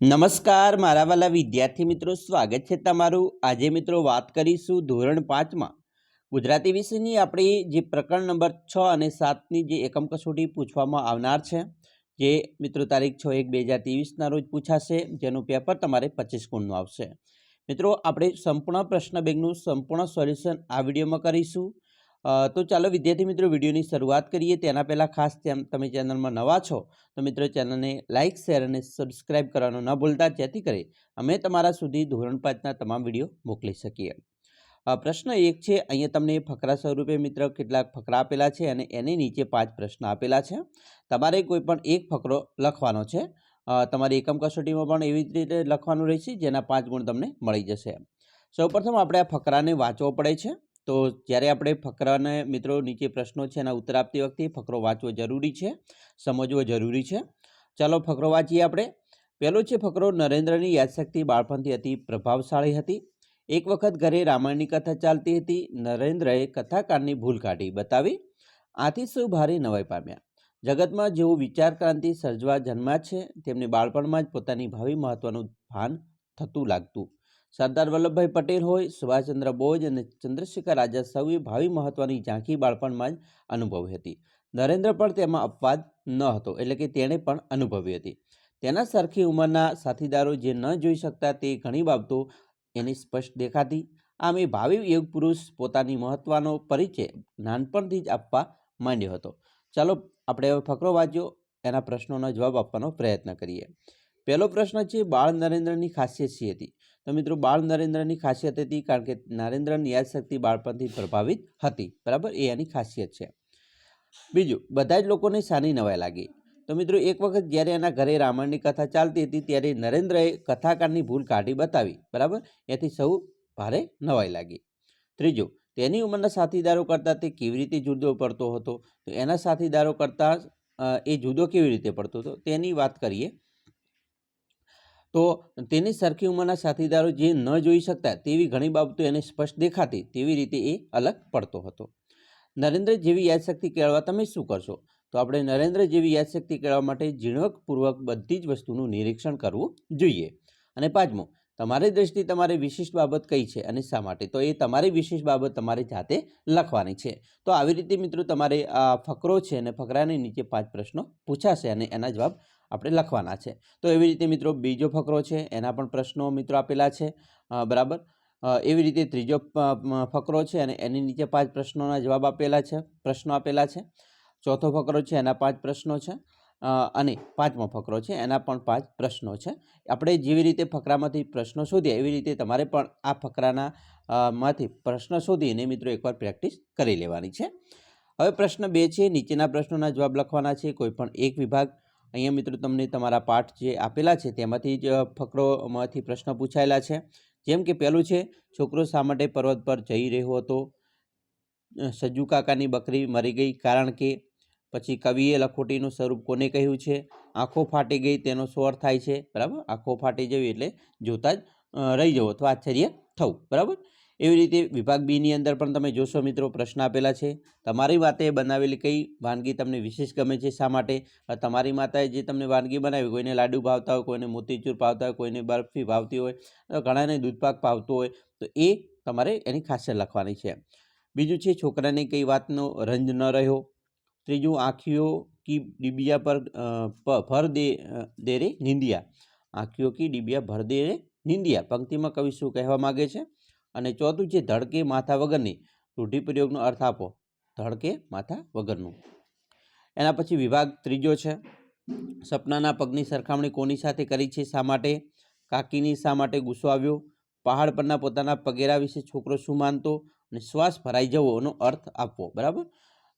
નમસ્કાર, મારા વાલા વિદ્યાર્થી મિત્રો, સ્વાગત છે તમારું. આજે મિત્રો વાત કરીશું ધોરણ પાંચમાં. ગુજરાતી વિષયની આપણી જે પ્રકરણ નંબર છ અને સાતની જે એકમ કસોટી પૂછવામાં આવનાર છે, જે મિત્રો તારીખ છ એક બે હજાર ત્રેવીસના રોજ પૂછાશે, જેનું પેપર તમારે પચીસ ગુણનું આવશે. મિત્રો, આપણે સંપૂર્ણ પ્રશ્ન બેગનું સંપૂર્ણ સોલ્યુશન આ વિડીયોમાં કરીશું. તો ચાલો વિદ્યાર્થી મિત્રો, વિડીયોની શરૂઆત કરીએ. તેના પહેલાં ખાસ તેમ ચેનલમાં નવા છો, તો મિત્રો ચેનલને લાઇક શેર અને સબસ્ક્રાઇબ કરવાનું ન ભૂલતા. જેથી કરી અમે તમારા સુધી ધોરણ પાંચના તમામ વીડિયો મોકલી શકીએ. પ્રશ્ન એક છે, અહીંયા તમને ફકરા સ્વરૂપે મિત્ર કેટલાક ફકરા આપેલા છે અને એની નીચે પાંચ પ્રશ્ન આપેલા છે. તમારે કોઈ પણ એક ફકરો લખવાનો છે. તમારી એકમ કસોટીમાં પણ એવી રીતે લખવાનું રહેશે, જેના પાંચ ગુણ તમને મળી જશે. સૌપ્રથમ આપણે આ ફકરાને વાંચવો પડે છે. તો જ્યારે આપણે ફકરાને, મિત્રો, નીચે પ્રશ્નો છે એના ઉત્તર આપતી વખતે ફકરો વાંચવો જરૂરી છે, સમજવો જરૂરી છે. ચાલો ફકરો વાંચીએ આપણે. પહેલો છે, ફકરો નરેન્દ્રની યાદશક્તિ બાળપણથી અતિ પ્રભાવશાળી હતી. એક વખત ઘરે રામાયણની કથા ચાલતી હતી. નરેન્દ્રએ કથાકારની ભૂલ કાઢી. બતાવી. આથી સૌ ભારે નવાઈ પામ્યા? જગતમાં જેઓ વિચાર ક્રાંતિ સર્જવા જન્મ્યા છે, તેમને બાળપણમાં જ પોતાની ભાવિ મહત્વનું ભાન થતું લાગતું. સરદાર વલ્લભભાઈ પટેલ હોય, સુભાષચંદ્ર બોઝ અને ચંદ્રશેખર આઝાદ સૌએ ભાવિ મહત્વની ઝાંખી બાળપણમાં જ અનુભવી હતી. નરેન્દ્ર પણ તેમાં અપવાદ ન હતો, એટલે કે તેણે પણ અનુભવી હતી. તેના સરખી ઉંમરના સાથીદારો જે ન જોઈ શકતા તે ઘણી બાબતો એની સ્પષ્ટ દેખાતી. આમ એ ભાવિ યુગ પુરુષ પોતાની મહત્વનો પરિચય નાનપણથી જ આપવા માંડ્યો હતો. ચાલો આપણે હવે ફકરો વાંચ્યો એના પ્રશ્નોનો જવાબ આપવાનો પ્રયત્ન કરીએ. પહેલો પ્રશ્ન છે, બાળ નરેન્દ્રની ખાસિયત શી હતી? તો મિત્રો બાળ નરેન્દ્રની ખાસિયત હતી કારણ કે નરેન્દ્રની યાદશક્તિ બાળપણથી પ્રભાવિત હતી. બરાબર? એ એની ખાસિયત છે. બીજું, બધા જ લોકોને સાની નવાઈ લાગી. તો મિત્રો, એક વખત જ્યારે એના ઘરે રામાયણની કથા ચાલતી હતી ત્યારે નરેન્દ્રએ કથાકારની ભૂલ કાઢી બતાવી. બરાબર? એથી સૌ ભારે નવાઈ લાગી. ત્રીજું, તેની ઉંમરના સાથીદારો કરતાં તે કેવી રીતે જુદો પડતો હતો? તો એના સાથીદારો કરતાં એ જુદો કેવી રીતે પડતો હતો? તેની વાત કરીએ. તો તેની સરખી ઉંમરના સાથીદારો જે ન જોઈ શકતા તેવી ઘણી બાબતો એને સ્પષ્ટ દેખાતી, તેવી રીતે એ અલગ પડતો હતો. નરેન્દ્ર જેવી યાદશક્તિ કેળવવા તમે શું કરશો? તો આપણે નરેન્દ્ર જેવી યાદશક્તિ કેળવવા માટે ઝીણવકપૂર્વક બધી જ વસ્તુનું નિરીક્ષણ કરવું જોઈએ. અને પાંચમું, તમારી દ્રષ્ટિ તમારી વિશિષ્ટ બાબત કઈ છે અને શા માટે? તો એ તમારી વિશેષ બાબત તમારે જાતે લખવાની છે. તો આવી રીતે મિત્રો તમારે આ ફકરો છે અને ફકરાની નીચે પાંચ પ્રશ્નો પૂછાશે અને એના જવાબ આપણે લખવાના છે. તો એવી રીતે મિત્રો બીજો ફકરો છે, એના પણ પ્રશ્નો મિત્રો આપેલા છે. બરાબર? એવી રીતે ત્રીજો ફકરો છે અને એની નીચે પાંચ પ્રશ્નોના જવાબ આપેલા છે, પ્રશ્નો આપેલા છે. ચોથો ફકરો છે, એના પાંચ પ્રશ્નો છે. અને પાંચમો ફકરો છે, એના પણ પાંચ પ્રશ્નો છે. આપણે જેવી રીતે ફકરામાંથી પ્રશ્નો શોધીએ, એવી રીતે તમારે પણ આ ફકરાના માંથી પ્રશ્ન શોધીને મિત્રો એકવાર પ્રેક્ટિસ કરી લેવાની છે. હવે પ્રશ્ન બે છે, નીચેના પ્રશ્નોના જવાબ લખવાના છે. કોઈ પણ એક વિભાગ અહીંયા મિત્રો તમને તમારા પાઠ જે આપેલા છે તેમાંથી જ ફકરોમાંથી પ્રશ્ન પૂછાયેલા છે. જેમ કે પહેલું છે, છોકરો શા માટે પર્વત પર જઈ રહ્યો હતો? સજ્જુ કાકાની બકરી મરી ગઈ કારણ કે? પછી કવિએ લખોટીનું સ્વરૂપ કોને કહ્યું છે? આંખો ફાટી ગઈ તેનો અર્થ થાય છે? બરાબર? આંખો ફાટી જવી એટલે જોતા જ રહી જવું અથવા આશ્ચર્ય થવું. બરાબર? એવી રીતે વિભાગ બીની અંદર પણ તમે જોશો મિત્રો, પ્રશ્ન આપેલા છે. તમારી માતાએ બનાવેલી કઈ વાનગી તમને વિશેષ ગમે છે? શા માટે? તમારી માતાએ જે તમને વાનગી બનાવી, કોઈને લાડુ ભાવતા હોય, કોઈને મોતીચૂર ભાવતા હોય, કોઈને બરફી ભાવતી હોય ઘણાને દૂધપાક ભાવતો હોય, તો એ તમારે એની ખાસિયત લખવાની છે. બીજું છે, છોકરાને કઈ વાતનો રંજ ન રહ્યો? ત્રીજું, આંખીઓ કી ડિબિયા પર ભર દે દેરે નિંદિયા. આંખીઓ કી ડિબિયા ભર દે નિંદિયા. પંક્તિમાં કવિ શું કહેવા માગે છે? અને ચોથું છે ધડકે માથા વગરની. રૂઢિપ્રયોગનો અર્થ આપો. ધડકે માથા વગરનું. એના પછી વિભાગ ત્રીજો છે. સપનાના પગની સરખામણી કોની સાથે કરી છે, શા માટે? કાકીની શા માટે ગુસ્સો આવ્યો? પહાડ પરના પોતાના પગેરા વિશે છોકરો શું માનતો? અને શ્વાસ ભરાઈ જવોનો અર્થ આપવો. બરાબર?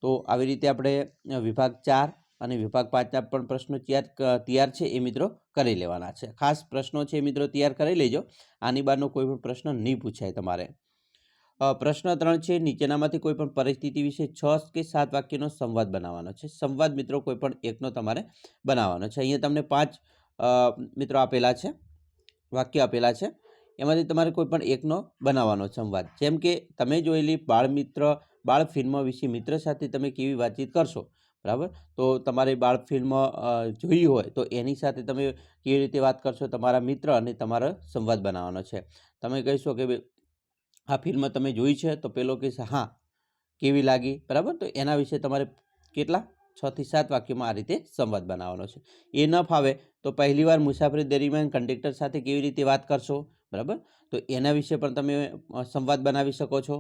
તો આવી રીતે આપણે વિભાગ ચાર અને વિભાગ પાંચના પણ પ્રશ્નો તૈયાર તૈયાર છે એ મિત્રો કરી લેવાના છે. ખાસ પ્રશ્નો છે એ મિત્રો તૈયાર કરી લેજો. આની બહારનો કોઈ પણ પ્રશ્ન નહીં પૂછાય તમારે. પ્રશ્ન ત્રણ છે, નીચેનામાંથી કોઈ પણ પરિસ્થિતિ વિશે છ કે સાત વાક્યનો સંવાદ બનાવવાનો છે. સંવાદ મિત્રો કોઈ પણ એકનો તમારે બનાવવાનો છે. અહીંયા તમને પાંચ મિત્રો આપેલા છે, વાક્ય આપેલા છે. એમાંથી તમારે કોઈ પણ એકનો બનાવવાનો સંવાદ. જેમ કે તમે જોયેલી બાળ મિત્ર, બાળ ફિલ્મ વિશે મિત્ર સાથે તમે કેવી વાતચીત કરશો? બરાબર? તો તમારે બાળ ફિલ્મ જોઈ હોય તો એની સાથે તમે કેવી રીતે વાત કરશો? તમારા મિત્ર અને તમારો સંવાદ બનાવવાનો છે. તમે કહીશો કે આ ફિલ્મ તમે જોઈ છે? તો પેલો કહેશે, હા. કેવી લાગી? બરાબર? તો એના વિશે તમારે કેટલા? છ થી સાત વાક્યોમાં આ રીતે સંવાદ બનાવવાનો છે. એ ન ફાવે તો પહેલીવાર મુસાફરી દરમિયાન કંડક્ટર સાથે કેવી રીતે વાત કરશો? બરાબર? તો એના વિશે પણ તમે સંવાદ બનાવી શકો છો.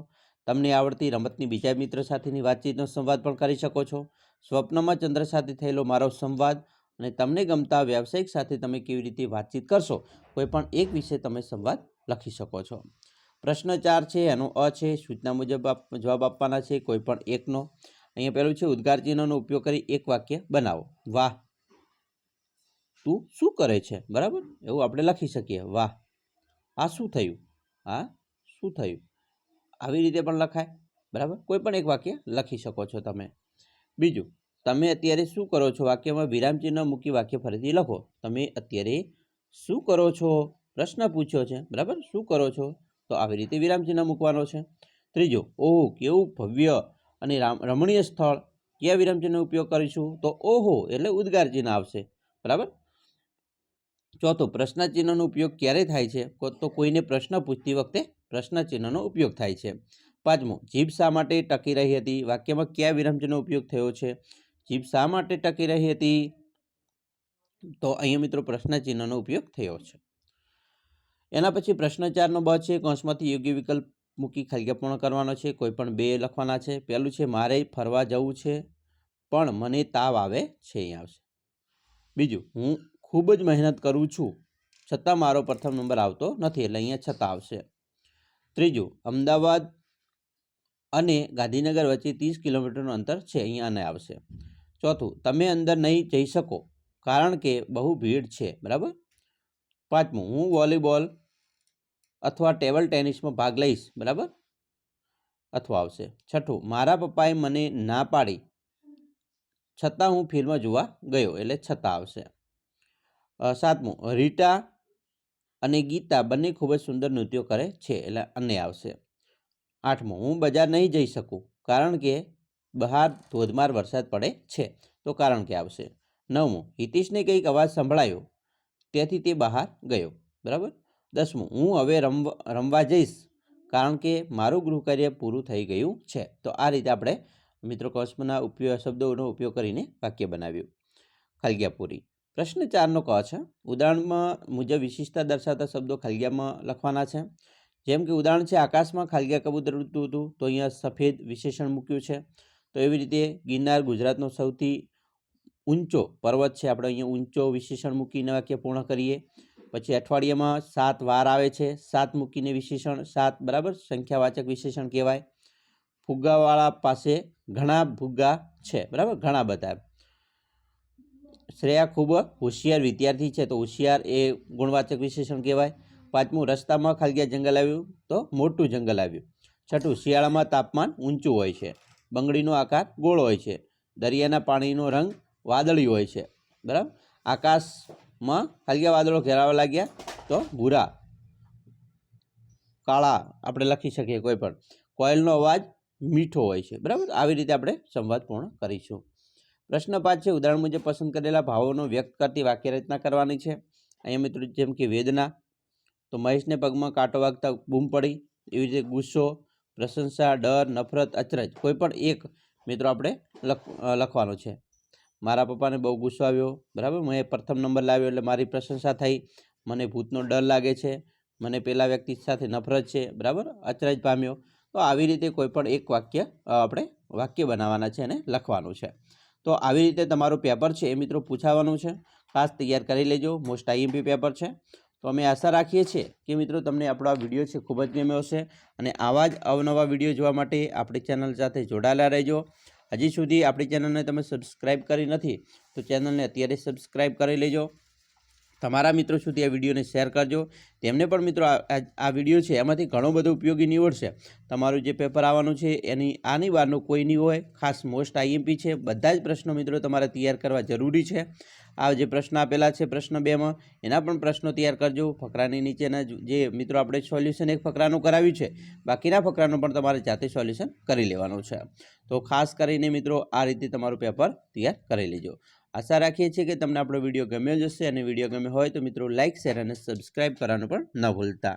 તમને આવડતી રમતની બીજા મિત્ર સાથેની વાતચીતનો સંવાદ પણ કરી શકો છો. સ્વપ્નમાં ચંદ્ર સાથે થયેલો મારો સંવાદ અને તમને ગમતા વ્યાવસાયિક સાથે તમે કેવી રીતે વાતચીત કરશો, કોઈ પણ એક વિશે તમે સંવાદ લખી શકો છો. પ્રશ્ન ચાર છે, એનો અ છે, સૂચના મુજબ જવાબ આપવાના છે, કોઈ પણ એકનો. અહીંયા પહેલું છે ઉદ્ગાર ચિહ્નનો ઉપયોગ કરી એક વાક્ય બનાવો. વાહ. તું શું કરે છે? બરાબર? એવું આપણે લખી શકીએ. વાહ. આ શું થયું? આ શું થયું? આવી રીતે પણ લખાય, બરાબર? કોઈ પણ એક વાક્ય લખી શકો છો તમે. બીજું, તમે અત્યારે શું કરો છો? વાક્યમાં વિરામચિહ્ન મૂકી વાક્ય ફરીથી લખો. તમે અત્યારે શું કરો છો? પ્રશ્ન પૂછ્યો છે, બરાબર? શું કરો છો? તો આવી રીતે વિરામચિહ્ન મૂકવાનો છે. ત્રીજો, ઓહો, કેવું ભવ્ય અને રામ, રમણીય સ્થળ. કયા વિરામચિહ્નનો ઉપયોગ કરીશું? તો ઓહો, એટલે ઉદ્ગાર ચિહ્ન આવશે, બરાબર? ચોથો, પ્રશ્ન ચિહ્નનો ઉપયોગ ક્યારે થાય છે? તો કોઈને પ્રશ્ન પૂછતી વખતે પ્રશ્ન ચિહ્નનો ઉપયોગ થાય છે. પાંચમું, જીભ શા માટે ટકી રહી હતી? વાક્યમાં કયા વિરામચિહ્નનો ઉપયોગ થયો છે? જીભ શા માટે ટકી રહી હતી? તો અહીંયા મિત્રો પ્રશ્નચિહ્નનો ઉપયોગ થયો છે. એના પછી પ્રશ્ન ચારનો બ છે, કૌંસમાંથી યોગ્ય વિકલ્પ મૂકી ખાલી પૂર્ણ કરવાનો છે? કોઈ પણ બે લખવાના છે? પહેલું છે, મારે ફરવા જવું છે, પણ મને તાવ આવે છે અહીંયા આવશે. બીજું, હું ખૂબ જ મહેનત કરું છું, છતાં મારો પ્રથમ નંબર આવતો નથી, એટલે અહીંયા છતાં આવશે. ત્રીજું, અમદાવાદ અને ગાંધીનગર વચ્ચે ત્રીસ કિલોમીટરનું અંતર છે, અહીંયા અને આવશે. ચોથું, તમે અંદર નહીં જઈ શકો, કારણ કે બહુ ભીડ છે, બરાબર? પાંચમું, હું વોલીબોલ અથવા ટેબલ ટેનિસમાં ભાગ લઈશ, બરાબર? અથવા આવશે. છઠ્ઠું, મારા પપ્પાએ મને ના પાડી, છતાં હું ફિલ્મ જોવા ગયો, એટલે છતાં આવશે. સાતમું, રીટા અને ગીતા બંને ખૂબ જ સુંદર નૃત્યો કરે છે, એટલે અને આવશે. આઠમું, હું બજાર નહીં જઈ શકું, કારણ કે બહાર ધોધમાર વરસાદ પડે છે, તો કારણ કે આવશે. નવમું, હિતેશને કંઈક અવાજ સંભળાયો, તેથી તે બહાર ગયો, બરાબર? દસમું, હું હવે રમવા રમવા જઈશ, કારણ કે મારું ગૃહકાર્ય પૂરું થઈ ગયું છે. તો આ રીતે આપણે મિત્રો કૌંસના ઉપયોગ, શબ્દોનો ઉપયોગ કરીને વાક્ય બનાવ્યું. ખાલિયા પૂરી પ્રશ્ન ચારનો ક છે. ઉદાહરણમાં મુજબ વિશિષ્ટતા દર્શાવતા શબ્દો ખાલિયામાં લખવાના છે. જેમ કે ઉદાહરણ છે, આકાશમાં ખાલિયા કબૂતર ઉડતું હતું, તો અહીંયા સફેદ વિશેષણ મૂક્યું છે. તો એવી રીતે ગિરનાર ગુજરાતનો સૌથી ઊંચો પર્વત છે. આપણે અહીંયા ઊંચો વિશેષણ મૂકીને વાક્ય પૂર્ણ કરીએ. પછી અઠવાડિયામાં સાત વાર આવે છે. સાત મૂકીને વિશેષણ, સાત બરાબર સંખ્યાવાચક વિશેષણ કહેવાય. ફુગ્ગાવાળા પાસે ઘણા ફુગ્ગા છે. બરાબર? ઘણા બધા. શ્રેયા ખૂબ હોશિયાર વિદ્યાર્થી છે. તો હોશિયાર એ ગુણવાચક વિશેષણ કહેવાય. પાંચમું, રસ્તામાં ખાલગીયા જંગલ આવ્યું તો મોટું જંગલ આવ્યું. છઠ્ઠું, શિયાળામાં તાપમાન ઊંચું હોય છે. બંગડીનો આકાર ગોળ હોય છે. દરિયાના પાણીનો રંગ વાદળી હોય છે. બરાબર? આકાશમાં ખાલગીયા વાદળો ઘેરાવા લાગ્યા તો ભૂરા, કાળા આપણે લખી શકીએ કોઈ પણ. કોયલનો અવાજ મીઠો હોય છે. બરાબર? આવી રીતે આપણે સંવાદ પૂર્ણ કરીશું. પ્રશ્ન પાંચ છે, ઉદાહરણ મુજબ પસંદ કરેલા ભાવોનો વ્યક્ત કરતી વાક્ય રચના કરવાની છે. અહીંયા મિત્રો જેમ કે વેદના, તો મહેશને પગમાં કાંટો વાગતા બૂમ પડી. એવી રીતે ગુસ્સો, પ્રશંસા, ડર, નફરત, અચરજ, કોઈ પણ એક મિત્રો આપણે લખ લખવાનો છે. મારા પપ્પાને બહુ ગુસ્સો આવ્યો, બરાબર? મેં પ્રથમ નંબર લાવ્યો એટલે મારી પ્રશંસા થઈ. મને ભૂતનો ડર લાગે છે. મને પેલા વ્યક્તિ સાથે નફરત છે, બરાબર? અચરજ પામ્યો. તો આવી રીતે કોઈ પણ એક વાક્ય આપણે વાક્ય બનાવવાના છે અને લખવાનું છે. તો આવી રીતે તમારું પેપર છે એ મિત્રો પૂછાવાનું છે. ખાસ તૈયાર કરી લેજો. મોસ્ટ આઈએમપી પેપર છે. તો અમે આશા રાખીએ છીએ કે મિત્રો તમને આપણો આ વીડિયો છે ખૂબ જ ગમ્યો હશે અને આવા જ અવનવા વીડિયો જોવા માટે આપણી ચેનલ સાથે જોડાયેલા રહેજો. હજી સુધી આપણી ચેનલને તમે સબસ્ક્રાઈબ કરી નથી તો ચેનલને અત્યારે સબસ્ક્રાઈબ કરી લેજો. તમારા મિત્રો સુધી આ વિડીયોને શેર કરજો. તેમને પણ મિત્રો આ વીડિયો છે, એમાંથી ઘણો બધો ઉપયોગી નીવડશે. તમારું જે પેપર આવવાનું છે, એની આની વારનું કોઈ નહીં હોય. ખાસ મોસ્ટ આઈએમપી છે. બધા જ પ્રશ્નો મિત્રો તમારે તૈયાર કરવા જરૂરી છે. આ જે પ્રશ્ન આપેલા છે, પ્રશ્ન બેમાં, એના પણ પ્રશ્નો તૈયાર કરજો. ફકરાની નીચેના જે મિત્રો આપણે સોલ્યુશન એક ફકરાનું કરાવ્યું છે, બાકીના ફકરાનું પણ તમારે જાતે સોલ્યુશન કરી લેવાનું છે. તો ખાસ કરીને મિત્રો આ રીતે તમારું પેપર તૈયાર કરી લેજો. આશા રાખીએ છીએ કે તમને આપણો વીડિયો ગમ્યો જ હશે અને વીડિયો ગમ્યો હોય તો મિત્રો લાઇક શેર અને સબસ્ક્રાઇબ કરવાનું પણ ન ભૂલતા.